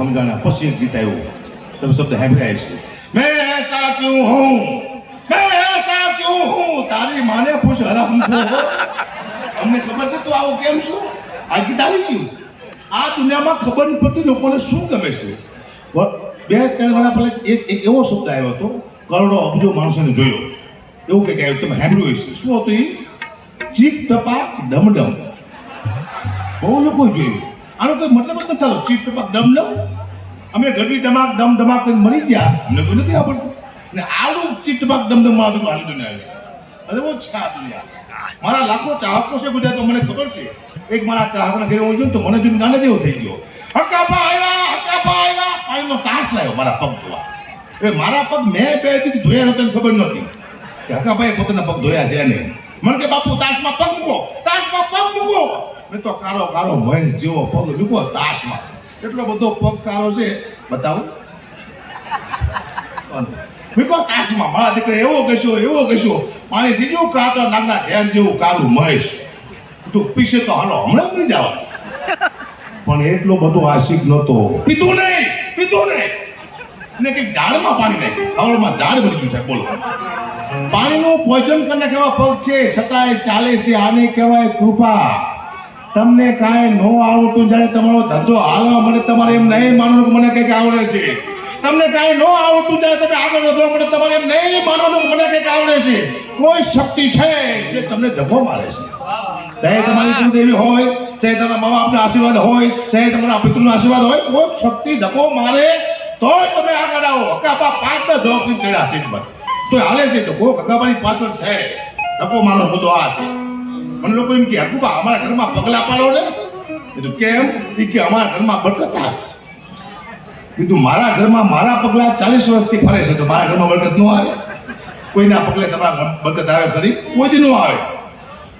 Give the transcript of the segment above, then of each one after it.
સમજાણા પછી એક ગીત આવ્યું. તમે શબ્દ સાંભળ્યા છે. મેં એસા ક્યું હું? મેં એસા ક્યું હું? તારી માને પૂછ હરામ અમને ખબર છે તું આવું કેમ છું? આ ગીત આવી ગયું. આ દુનિયામાં ખબર નહીં પડતી લોકોને શું ગમે છે. બે ત્રણ વર્ષ પહેલા એક એક એવો શબ્દ આવ્યો હતો, કરોડો અબજો માણસોને જોયો. એવું કંઈક આવ્યું. તમે સાંભળ્યું હશે શું હતું એ ચીક ટપાક ડમડમ બહુ લોકો જોયું. આનો કોઈ મતલબ જ નથી થતો. ચીક ટપાક ડમડમ અમે ઘડી ધમાક ડમ ધમાક કરીને મરી ગયા. અમને કોઈ નથી આવડતું. ને આવું ચીક ટપાક ડમડમમાં આવી દુનિયા અરે બહુ છા દુનિયા મારા લાખો ચાહકો છે બધા, તો મને ખબર છે. એક મારા ચાહકના ઘરે હું તો મને જોઈને ગાને જેવો થઈ ગયો. હકાપા આવ્યા હકાપા આવ્યા પાણીનો તાસ લાવ્યો મારા પગ ધોવા. એ મારા પગ મેં પહેલેથી ધોયા નહોતા ખબર નહોતી. કે હકાભાઈ પોતાના પગ ધોયા છે નહીં મને કે બાપુ તાશમાં પગ મૂકો તાશમાં પગ મૂકો. મેં તો કાળો કાળો મહેશ જેવો પગ મૂકો તાશમાં એટલો બધો પગ કાળો છે, બતાવો. મૂકો કાશમાં મારા દીકરા એવો કહેશો એવો કહેશો પાણી થી જેવું કાતો નાગના ઝેર જેવું કાળું મહેશ. તું પીશે તો હાલો, હમણાં મળી જાવ પણ એટલો બધો આશિક નહોતો. પીતું નહીં પીતું નહીં. ને કંઈક ઝાડમાં પાણી નાખ્યું ખાવડમાં ઝાડ બની ગયું સાહેબ બોલો. પાણીનું પોઈઝન કરીને કેવા પગ છે? છતાંય ચાલે છે, આને કહેવાય કૃપા. તમને કાંઈ ન આવડતું જ્યારે તમારો ધંધો હાલવા મને તમારે એમ નહીં માનવાનું કે મને કંઈક આવડે છે. તમને કાંઈ ન આવડતું ત્યારે તમે આગળ વધો મને તમારે એમ નહીં માનવાનું મને કંઈક આવડે છે. કોઈ શક્તિ છે જે તમને ધક્કો મારે છે. ચાહે તમારી કુળદેવી હોય, ચાહે તમારા મા બાપના આશીર્વાદ હોય, ચાહે તમારા પિતૃનો આશીર્વાદ હોય, કોઈ શક્તિ ધક્કો મારે તો તમે આગળ આવો. હકાપા પાંચ દસ જવાબ ચડ્યા ટ્રીટમેન્ટ તો હાલે છે, તો કોઈ હકાપાની પાછળ છે. ધક્કો મારનો મુદ્દો આ છે. મને લોકો એમ કે હકુબા અમારા ઘરમાં પગલા પાડો ને. કીધું, કેમ? એ કે, અમારા ઘરમાં બરકત આવે. કીધું, મારા ઘરમાં મારા પગલા ચાલીસ વર્ષથી ફરે છે, તો મારા ઘરમાં બરકત ન આવે? કોઈના પગલે તમારા બરકત આવે ખરી? કોઈ દી ન આવે.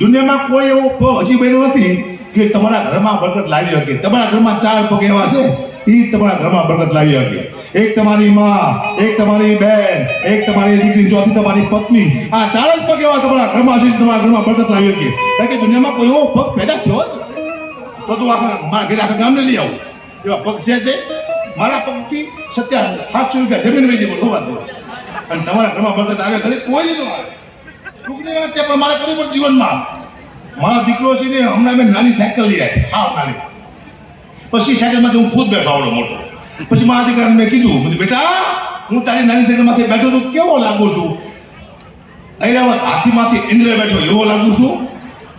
દુનિયામાં કોઈ એવો હજી બન્યો નથી કે તમારા ઘરમાં બરકત લાવી શકે. તમારા ઘરમાં ચાર પગ એવા છે. એ તમારા ઘરમાં બરકત લાવી શકે. એક તમારી માં, એક તમારી બેન, એક તમારી દીકરી, ચોથી તમારી પત્ની. આ ચાર જ પગ એવા તમારા ઘરમાં આશીષ તમારા ઘરમાં બરકત લાવી શકે. કારણ કે દુનિયામાં કોઈ એવો પગ પેદા થયો. તો તું આખા મારા ઘરે, આખા ગામને લઈ આવું. એવા પગ છે જે મારા પગથી સત્યા સાતસો રૂપિયા જમીન વેચી બોલો વાત બોલો. અને તમારા ઘરમાં બરકત આવે ખરી, કોઈ નહીં આવે. ટૂંકની વાત છે પણ મારે કરવું પડે જીવનમાં. મારા દીકરો છે ને, હમણાં મેં નાની સાયકલ લઈ આવી. હા નાની. પછી સાયકલમાંથી હું ખુદ બેઠો આવડો મોટો. પછી મારા દીકરાને મેં કીધું બધું બેટા, હું તારી નાની સાયકલમાંથી બેઠો છું, કેવો લાગુ છું? ઐરાવત હાથીમાંથી ઇન્દ્ર બેઠો, એવો લાગુ છું?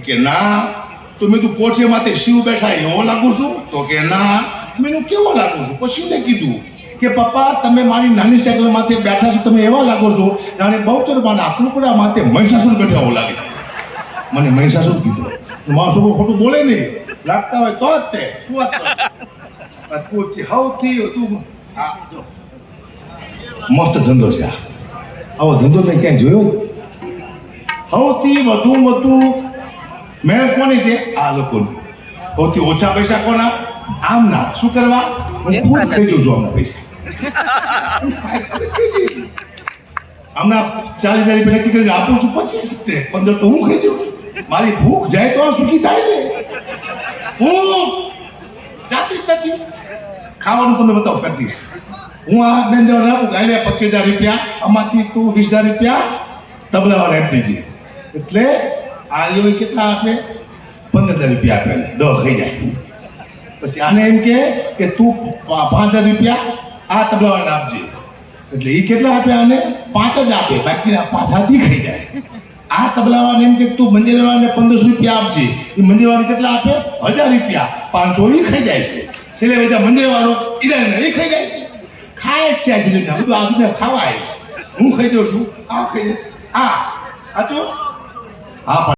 કે, ના. તો મેં તું માથે શિવ બેઠા, એવો લાગુ છું? તો કે, ના. મેં કેવો લાગુ છું? પછી મેં કીધું કે, પપ્પા, તમે મારી નાની સાયકલમાંથી બેઠા છો, તમે એવા લાગો છો, જાણે બહુચરમાં આકલુકડા માથે મહિષાસુર બેઠા એવું લાગે છે. મને મહિષાસુર કીધું. મારો છોકરો ખોટું બોલે નહીં. લાગતા હોય તો જ તે શું વાત સૌથી તું મસ્ત ધંધો છે આ. આવો ધંધો મેં ક્યાંય જોયો સૌથી વધુ વધુ મહેનત કોની છે આ લોકોની સૌથી ઓછા પૈસા કોના આમ ના શું કરવા હું ખુદ થઈ જઉં છું આમના પૈસા હમણાં ચાલીસ હજાર રૂપિયા નક્કી કરીને આપું છું પચીસ તે પંદર તો હું ખાઈ જાઉં મારી ભૂખ જાય તો સુખી થાય ભૂખ નથી ખાવાનું તમને બતાવો દઈશ હું આ બેન જવાને આપું ગાયલે પચીસ હજાર રૂપિયા, આમાંથી તું વીસ હજાર રૂપિયા તબલાવાળા આપી દેજે. એટલે આ લ્યો એ કેટલા આપે? પંદર હજાર રૂપિયા આપે. દહ ખાઈ જાય. પછી આને એમ કે કે તું પાંચ હજાર રૂપિયા આ તબલાવાળાને આપજે. એટલે એ કેટલા આપે આને? પાંચ જ આપે. બાકીના પાછાથી ખાઈ જાય. આ તબલાવાળાને એમ કે તું મંદિરવાળાને પંદરસો રૂપિયા આપજે. એ મંદિરવાળાને કેટલા આપે? હજાર રૂપિયા. પાંચસો એ ખાઈ જાય છે. છેલ્લે બધા મંદિરવાળો ઈરાને એ ખાઈ જાય છે. ખાય જ છે આ જુદી બધું આ દુનિયા ખાવાય. હું ખાઈ દઉં છું. આ ખાઈ જાય આ. આ તો? હા